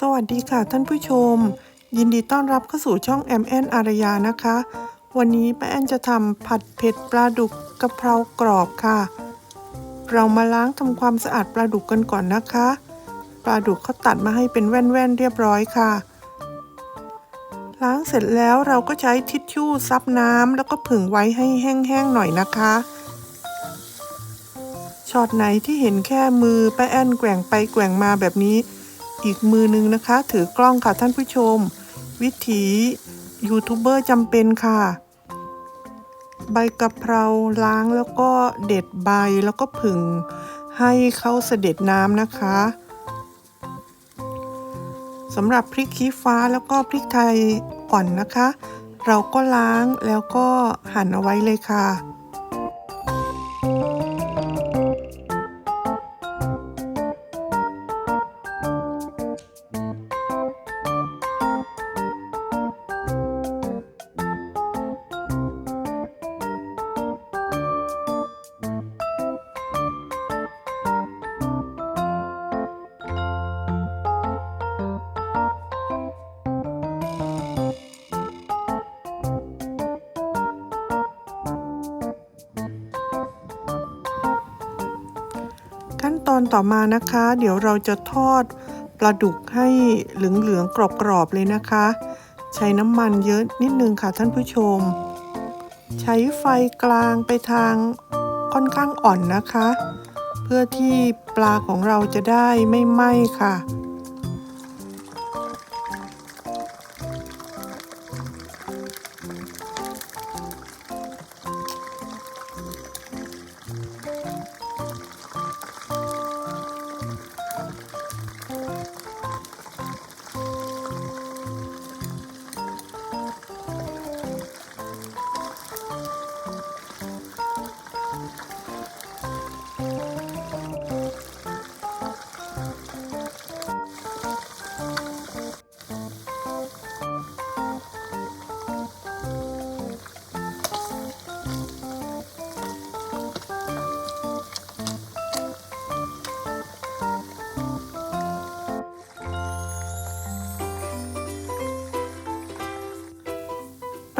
สวัสดีค่ะท่านผู้ชม ยินดีต้อนรับเข้าสู่ช่องแอมแอนอารยานะคะ วันนี้ป้าแอนจะทำผัดเผ็ดปลาดุกกะเพรากรอบค่ะ เรามาล้างทำความสะอาดปลาดุกกันก่อนนะคะ ปลาดุกเขาตัดมาให้เป็นแว่นๆเรียบร้อยค่ะ ล้างเสร็จแล้วเราก็ใช้ทิชชู่ซับน้ำแล้วก็ผึ่งไว้ให้แห้งๆหน่อยนะคะช็อตไหนที่เห็นแค่มือป้าแอนแกว่งไปแกว่งมาแบบนี้ อีกมือนึงนะคะ ถือกล้องค่ะท่านผู้ชม วิถียูทูบเบอร์จำเป็นค่ะ ใบกะเพราล้างแล้วก็เด็ดใบแล้วก็ผึ่งให้เข้าเสด็จน้ำนะคะสำหรับพริกขี้ฟ้าแล้วก็พริกไทยอ่อนนะคะ เราก็ล้างแล้วก็หั่นเอาไว้เลยค่ะ ขั้นตอนต่อมานะคะ เดี๋ยวเราจะทอดปลาดุกให้เหลืองๆกรอบๆเลยนะคะ ใช้น้ำมันเยอะนิดนึงค่ะท่านผู้ชม ใช้ไฟกลางไปทางค่อนข้างอ่อนนะคะ เพื่อที่ปลาของเราจะได้ไม่ไหม้ค่ะ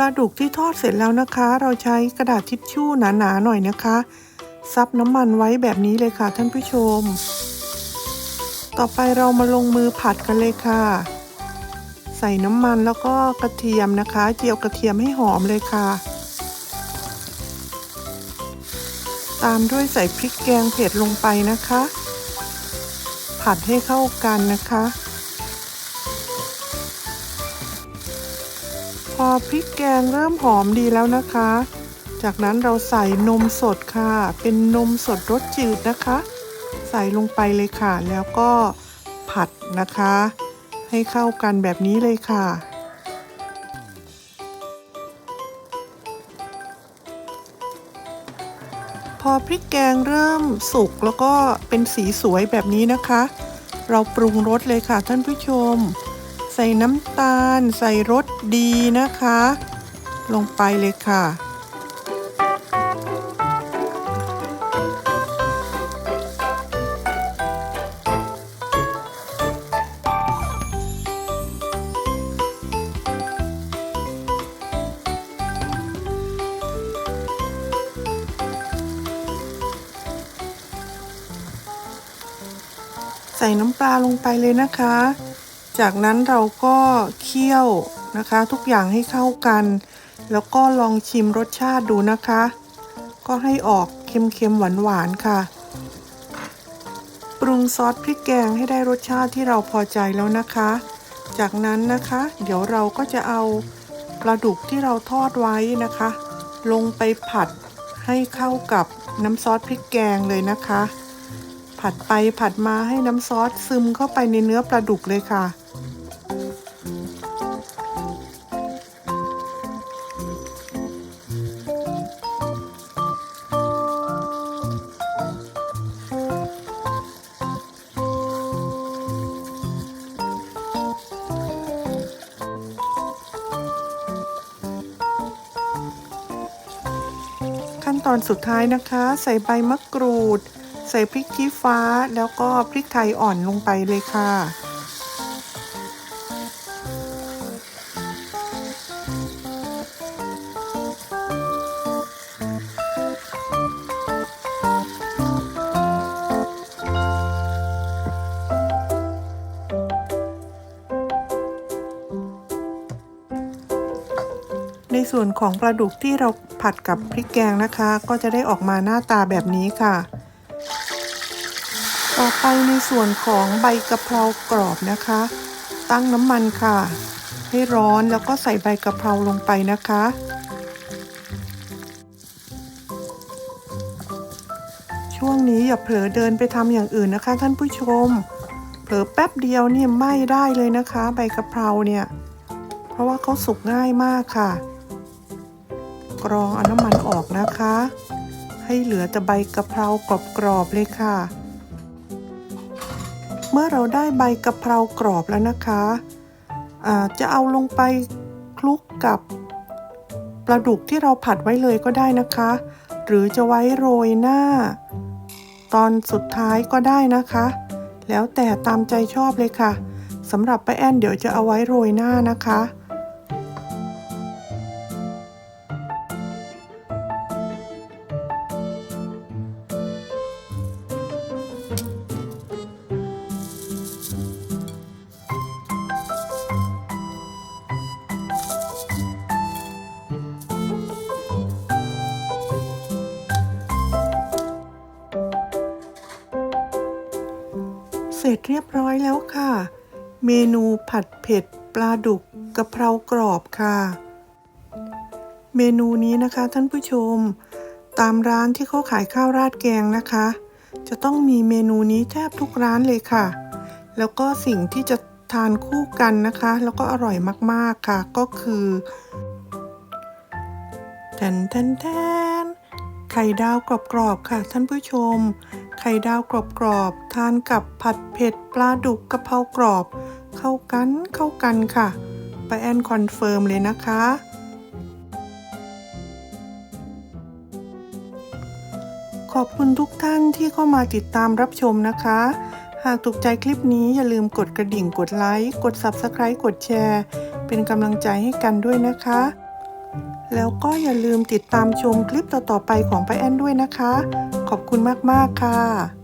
ลาดุกที่ทอดเสร็จแล้วนะคะ เราใช้กระดาษทิชชู่หนาๆหน่อยนะคะ ซับน้ำมันไว้แบบนี้เลยค่ะท่านผู้ชม ต่อไปเรามาลงมือผัดกันเลยค่ะ ใส่น้ำมันแล้วก็กระเทียมนะคะ เจียวกระเทียมให้หอมเลยค่ะ ตามด้วยใส่พริกแกงเผ็ดลงไปนะคะ ผัดให้เข้ากันนะคะ อพริกแกงเริ่มหอมดีแล้วนะคะ จากนั้นเราใส่นมสดค่ะ เป็นนมสดรสจืดนะคะ ใส่ลงไปเลยค่ะ แล้วก็ผัดนะคะ ให้เข้ากันแบบนี้เลยค่ะพอพริกแกงเริ่มสุกแล้วก็เป็นสีสวยแบบนี้นะคะ เราปรุงรสเลยค่ะท่านผู้ชม ใส่น้ำตาล ใส่รสดีนะคะ ลงไปเลยค่ะ ใส่น้ำปลาลงไปเลยนะคะ จากนั้นเราก็เคี่ยวนะคะ ทุกอย่างให้เข้ากัน แล้วก็ลองชิมรสชาติดูนะคะ ก็ให้ออกเค็มๆหวานๆค่ะ ปรุงซอสพริกแกงให้ได้รสชาติที่เราพอใจแล้วนะคะ จากนั้นนะคะ เดี๋ยวเราก็จะเอาปลาดุกที่เราทอดไว้นะคะ ลงไปผัดให้เข้ากับน้ำซอสพริกแกงเลยนะคะ ผัดไปผัดมาให้น้ำซอสซึมเข้าไปในเนื้อปลาดุกเลยค่ะ ตอนสุดท้ายนะคะ ใส่ใบมะกรูด ใส่พริกชี้ฟ้า แล้วก็พริกไทยอ่อนลงไปเลยค่ะ ในส่วนของปลาดุกที่เราผัดกับพริกแกงนะคะ ก็จะได้ออกมาหน้าตาแบบนี้ค่ะ ต่อไปในส่วนของใบกะเพรากรอบนะคะ ตั้งน้ำมันค่ะ ให้ร้อนแล้วก็ใส่ใบกะเพราลงไปนะคะช่วงนี้อย่าเผลอเดินไปทำอย่างอื่นนะคะ ท่านผู้ชม เผลอแป๊บเดียวเนี่ยไหม้ได้เลยนะคะ ใบกะเพราเนี่ย เพราะว่าเขาสุกง่ายมากค่ะ กรองเอาน้ำมันออกนะคะ ให้เหลือแต่ใบกะเพรากรอบๆเลยค่ะ เมื่อเราได้ใบกะเพรากรอบแล้วนะคะจะเอาลงไปคลุกกับปลาดุกที่เราผัดไว้เลยก็ได้นะคะ หรือจะไว้โรยหน้า ตอนสุดท้ายก็ได้นะคะ แล้วแต่ตามใจชอบเลยค่ะสำหรับป้าแอนเดี๋ยวจะเอาไว้โรยหน้านะคะ สร็จเรียบร้อยแล้วค่ะ เมนูผัดเผ็ดปลาดุกกะเพรากรอบค่ะ เมนูนี้นะคะท่านผู้ชม ตามร้านที่เขาขายข้าวราดแกงนะคะ จะต้องมีเมนูนี้แทบทุกร้านเลยค่ะ แล้วก็สิ่งที่จะทานคู่กันนะคะ แล้วก็อร่อยมากๆค่ะ ก็คือแทนแทนแทนไข่ดาวกรอบๆค่ะ ท่านผู้ชม ข่ดาวกรอบๆ ทานกับผัดเผ็ดปลาดุกกะเพรากรอบ เข้ากันเข้ากันค่ะไปแอนคอนเฟิร์มเลยนะคะ ขอบคุณทุกท่านที่เข้ามาติดตามรับชมนะคะ หากถูกใจคลิปนี้อย่าลืมกดกระดิ่งกดไลค์ กด Subscribe กดแชร์ เป็นกำลังใจให้กันด้วยนะคะแล้วก็อย่าลืมติดตามชมคลิปต่อๆไปของป้าแอนด้วยนะคะ ขอบคุณมาก ๆ ค่ะ